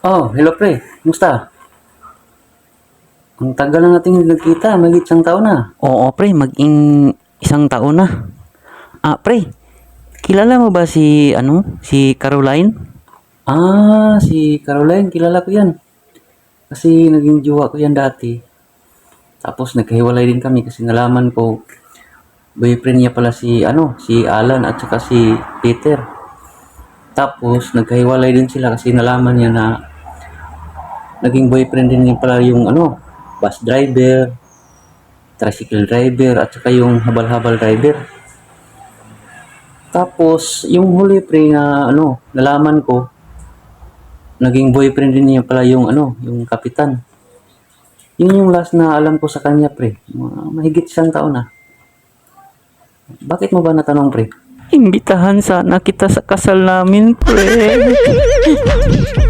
Oh, hello pre. Kumusta? Ang tagal na natin nagkita, may isang taon na. Oo, pre, maging isang taon na. Ah, pre, kilala mo ba si, ano, si Caroline? Ah, si Caroline, kilala ko yan. Kasi naging jowa ko yan dati. Tapos nagkahiwalay din kami kasi nalaman ko boyfriend niya pala si ano, si Alan at saka si Peter. Tapos nagkahiwalay din sila kasi nalaman niya na naging boyfriend din niya pala yung ano, bus driver, tricycle driver at saka yung habal-habal driver. Tapos yung huli pre na ano, nalaman ko naging boyfriend din niya pala yung ano, yung kapitan. Yun yung last na alam ko sa kanya, pre. Ma- Mahigit isang taon na. Bakit mo ba natanong, pre? Imbitahan sana kita sa kasal namin, pre.